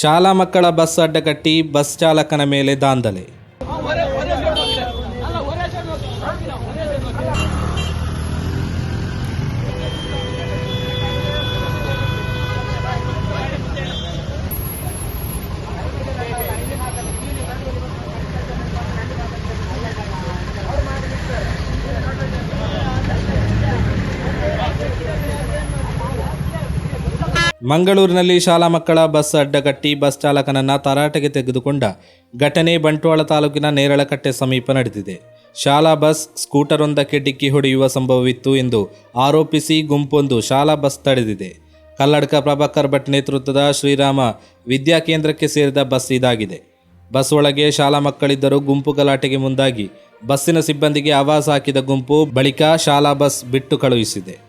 ಶಾಲಾ ಮಕ್ಕಳ bus ಅಡ್ಡಗಟ್ಟಿ bus ಚಾಲಕನ ಮೇಲೆ ದಾಂಧಲೆ. ಮಂಗಳೂರಿನಲ್ಲಿ ಶಾಲಾ ಮಕ್ಕಳ ಬಸ್ ಅಡ್ಡಗಟ್ಟಿ ಬಸ್ ಚಾಲಕನನ್ನ ತರಾಟೆಗೆ ತೆಗೆದುಕೊಂಡ ಘಟನೆ ಬಂಟ್ವಾಳ ತಾಲೂಕಿನ ನೇರಳಕಟ್ಟೆ ಸಮೀಪ ನಡೆದಿದೆ. ಶಾಲಾ ಬಸ್ ಸ್ಕೂಟರೊಂದಕ್ಕೆ ಡಿಕ್ಕಿ ಹೊಡೆಯುವ ಸಂಭವವಿತ್ತು ಎಂದು ಆರೋಪಿಸಿ ಗುಂಪೊಂದು ಶಾಲಾ ಬಸ್ ತಡೆದಿದೆ. ಕಲ್ಲಡ್ಕ ಪ್ರಭಾಕರ್ ಭಟ್ ನೇತೃತ್ವದ ಶ್ರೀರಾಮ ವಿದ್ಯಾಕೇಂದ್ರಕ್ಕೆ ಸೇರಿದ ಬಸ್ ಇದಾಗಿದೆ. ಬಸ್ ಒಳಗೆ ಶಾಲಾ ಮಕ್ಕಳಿದ್ದರೂ ಗುಂಪು ಗಲಾಟೆಗೆ ಮುಂದಾಗಿ ಬಸ್ಸಿನ ಸಿಬ್ಬಂದಿಗೆ ಆವಾಸ ಹಾಕಿದ ಗುಂಪು ಬಳಿಕ ಶಾಲಾ ಬಸ್ ಬಿಟ್ಟು ಕಳುಹಿಸಿದೆ.